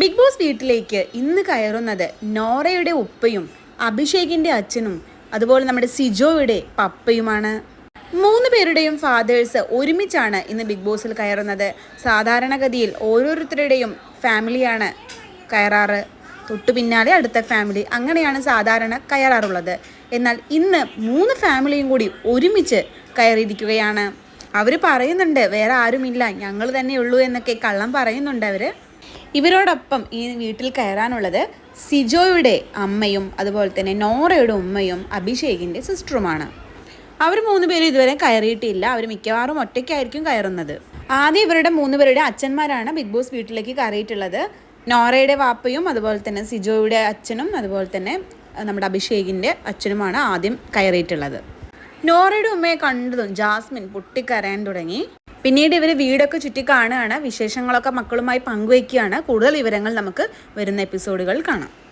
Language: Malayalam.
ബിഗ് ബോസ് വീട്ടിലേക്ക് ഇന്ന് കയറുന്നത് നോറയുടെ ഉപ്പയും അഭിഷേകിന്റെ അച്ഛനും അതുപോലെ നമ്മുടെ സിജോയുടെ പപ്പയുമാണ്. മൂന്ന് പേരുടെയും ഫാദേഴ്സ് ഒരുമിച്ചാണ് ഇന്ന് ബിഗ് ബോസിൽ കയറുന്നത്. സാധാരണഗതിയിൽ ഓരോരുത്തരുടെയും ഫാമിലിയാണ് കയറാറ്. തൊട്ടു പിന്നാലെ അടുത്ത ഫാമിലി അങ്ങനെയാണ് സാധാരണ കയറാറുള്ളത്. എന്നാൽ ഇന്ന് മൂന്ന് ഫാമിലിയും കൂടി ഒരുമിച്ച് കയറിയിരിക്കുകയാണ്. അവർ പറയുന്നുണ്ട് വേറെ ആരുമില്ല ഞങ്ങൾ തന്നെ ഉള്ളൂ എന്നൊക്കെ കള്ളം പറയുന്നുണ്ട് അവർ ഇവരോടൊപ്പം ഈ വീട്ടിൽ കയറാനുള്ളത് സിജോയുടെ അമ്മയും അതുപോലെ തന്നെ നോറയുടെ ഉമ്മയും അഭിഷേകിന്റെ സിസ്റ്ററുമാണ്. അവർ മൂന്ന് പേരും ഇതുവരെ കയറിയിട്ടില്ല. അവർ മിക്കവാറും ഒറ്റയ്ക്കായിരിക്കും കയറുന്നത്. ആദ്യം ഇവരുടെ മൂന്ന് പേരുടെ അച്ഛന്മാരാണ് ബിഗ് ബോസ് വീട്ടിലേക്ക് കയറിയിട്ടുള്ളത്. നോറയുടെ വാപ്പയും അതുപോലെ തന്നെ സിജോയുടെ അച്ഛനും അതുപോലെ തന്നെ നമ്മുടെ അഭിഷേകിന്റെ അച്ഛനുമാണ് ആദ്യം കയറിയിട്ടുള്ളത്. നോറയുടെ ഉമ്മയെ കണ്ടതും ജാസ്മിൻ പൊട്ടിക്കരയാൻ തുടങ്ങി. പിന്നീട് ഇവർ വീടൊക്കെ ചുറ്റി കാണുകയാണ്. വിശേഷങ്ങളൊക്കെ മക്കളുമായി പങ്കുവയ്ക്കുകയാണ്. കൂടുതൽ വിവരങ്ങൾ നമുക്ക് വരുന്ന എപ്പിസോഡുകൾ കാണാം.